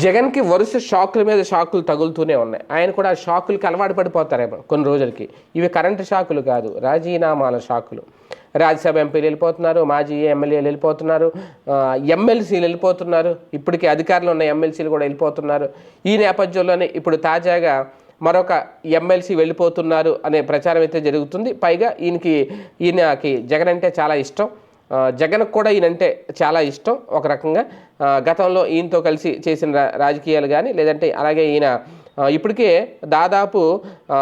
జగన్కి వరుస షాకుల మీద షాకులు తగులుతూనే ఉన్నాయి. ఆయన కూడా ఆ షాకులకి అలవాటు పడిపోతారేమో కొన్ని రోజులకి. ఇవి కరెంటు షాకులు కాదు రాజీనామాల షాకులు. రాజ్యసభ ఎంపీలు వెళ్ళిపోతున్నారు మాజీ ఎమ్మెల్యేలు వెళ్ళిపోతున్నారు ఎమ్మెల్సీలు వెళ్ళిపోతున్నారు. ఇప్పటికే అధికారులు ఉన్న ఎమ్మెల్సీలు కూడా వెళ్ళిపోతున్నారు. ఈ నేపథ్యంలోనే ఇప్పుడు తాజాగా మరొక ఎమ్మెల్సీ వెళ్ళిపోతున్నారు అనే ప్రచారం అయితే జరుగుతుంది. పైగా ఈయనకి ఈయనకి జగన్ అంటే చాలా ఇష్టం. జగన్కు కూడా ఈయనంటే చాలా ఇష్టం ఒక రకంగా. గతంలో ఈయనతో కలిసి చేసిన రాజకీయాలు కానీ లేదంటే అలాగే ఈయన ఇప్పటికే దాదాపు ఆ,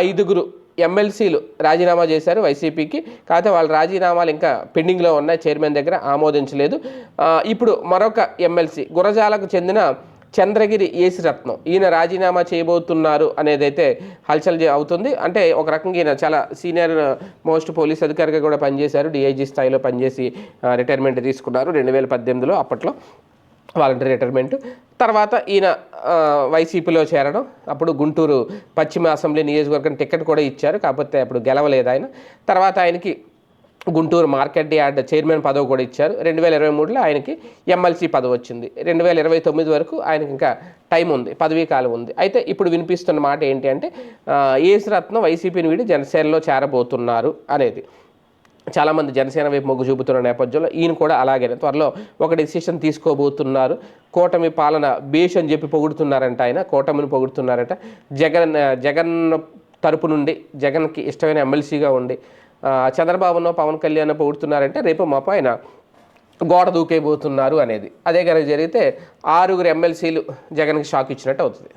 ఐదుగురు ఎమ్మెల్సీలు రాజీనామా చేశారు వైసీపీకి. కాకపోతే వాళ్ళ రాజీనామాలు ఇంకా పెండింగ్లో ఉన్నాయి చైర్మన్ దగ్గర ఆమోదించలేదు. ఇప్పుడు మరొక ఎమ్మెల్సీ గురజాలకు చెందిన చంద్రగిరి ఏసిరత్నం. ఈయన రాజీనామా చేయబోతున్నారు అనేదైతే హల్చల్ అవుతుంది. అంటే ఒక రకంగా ఈయన చాలా సీనియర్ మోస్ట్ పోలీస్ అధికారిగా కూడా పనిచేశారు. డిఐజీ స్థాయిలో పనిచేసి రిటైర్మెంట్ తీసుకున్నారు రెండు వేల పద్దెనిమిదిలో అప్పట్లో. Voluntary retirement. తర్వాత ఈయన వైసీపీలో చేరడం. అప్పుడు గుంటూరు పశ్చిమ అసెంబ్లీ నియోజకవర్గం టికెట్ కూడా ఇచ్చారు. కాకపోతే అప్పుడు గెలవలేదు ఆయన. తర్వాత ఆయనకి గుంటూరు మార్కెట్ యార్డ్ చైర్మన్ పదవి కూడా ఇచ్చారు. రెండు వేల ఇరవై మూడులో ఆయనకి ఎమ్మెల్సీ పదవి వచ్చింది. రెండు వేల ఇరవై తొమ్మిది వరకు ఆయనకి ఇంకా టైం ఉంది పదవీ కాలం ఉంది. అయితే ఇప్పుడు వినిపిస్తున్న మాట ఏంటి అంటే ఏసురత్నం వైసీపీని వీడి జనసేనలో చేరబోతున్నారు అనేది. చాలామంది జనసేన వైపు మొగ్గు చూపుతున్న నేపథ్యంలో ఈయన కూడా అలాగే త్వరలో ఒక డెసిషన్ తీసుకోబోతున్నారు. కూటమి పాలన బేష్ అని చెప్పి పొగుడుతున్నారంట ఆయన కూటమిని పొగుడుతున్నారట. జగన్ జగన్ తరపు నుండి జగన్కి ఇష్టమైన ఎమ్మెల్సీగా ఉండి చంద్రబాబును పవన్ కళ్యాణ్ పొగుడుతున్నారంటే రేపు మాపు ఆయన గోడ దూకేయబోతున్నారు అనేది. అదే కనుక జరిగితే ఆరుగురు ఎమ్మెల్సీలు జగన్కి షాక్ ఇచ్చినట్టు అవుతుంది.